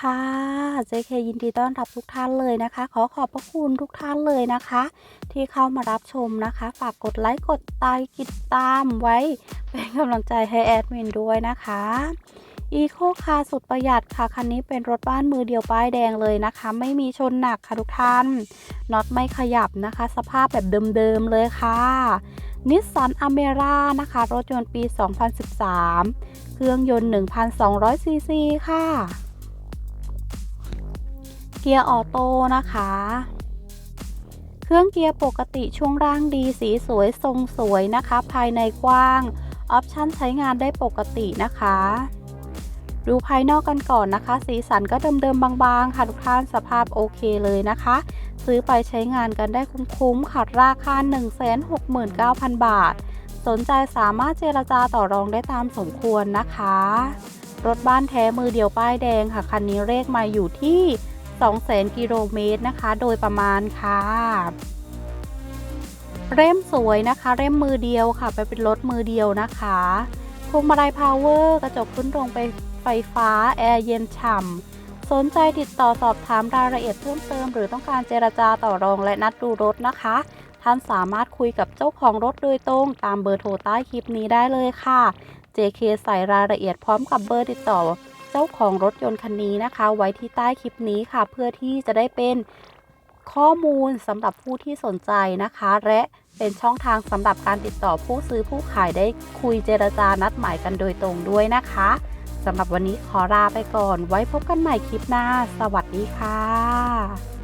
ค่ะ JK ยินดีต้อนรับทุกท่านเลยนะคะ ขอขอบพระคุณทุกท่านเลยนะคะ ที่เข้ามารับชมนะคะ ฝากกดไลค์กดติดตามไว้เป็นกำลังใจให้แอดมินด้วยนะคะอีโคคาสุดประหยัดค่ะ คันนี้เป็นรถบ้านมือเดียวป้ายแดงเลยนะคะ ไม่มีชนหนักค่ะทุกท่านน็อตไม่ขยับนะคะ สภาพแบบเดิมๆเลยค่ะนิสสันอเมร่านะคะ รถยนต์ปี 2013 เครื่องยนต์ 1,200ซีซีค่ะ เกียร์ออโต้นะคะ เครื่องเกียร์ปกติช่วงล่างดีสีสวยทรงสวยนะคะ ภายในกว้าง ออปชั่นใช้งานได้ปกตินะคะ ดูภายนอกกันก่อนนะคะ สีสันก็เดิมๆบางๆ ค่ะทุกท่านสภาพโอเคเลยนะคะ ซื้อไปใช้งานกันได้คุ้มๆค่ะราคา 169,000 บาท สนใจสามารถเจรจาต่อรองได้ตามสมควรนะคะรถบ้านแท้มือเดียวป้ายแดงค่ะ คันนี้เลขมาอยู่ที่ 200,000 กิโลเมตรนะคะ โดยประมาณค่ะเร่มสวยนะคะ เร่มมือเดียวค่ะ ไปเป็นรถมือเดียวนะคะพวงมาลัยพาวเวอร์กระจกขึ้นตรงไปไฟฟ้า แอร์เย็นฉ่ำสนใจติดต่อสอบถามรายละเอียดเพิ่มเติม หรือต้องการเจรจาต่อรองและนัดดูรถนะคะ ท่านสามารถคุยกับเจ้าของรถโดยตรง ตามเบอร์โทรใต้คลิปนี้ได้เลยค่ะ JK ใส่รายละเอียดพร้อมกับเบอร์ติดต่อ เจ้าของรถยนต์คันนี้นะคะ ไว้ที่ใต้คลิปนี้ค่ะ เพื่อที่จะได้เป็นข้อมูลสำหรับผู้ที่สนใจนะคะ และเป็นช่องทางสำหรับการติดต่อผู้ซื้อผู้ขายได้คุยเจรจานัดหมายกันโดยตรงด้วยนะคะสำหรับวันนี้ขอลาไปก่อน ไว้พบกันใหม่คลิปหน้า สวัสดีค่ะ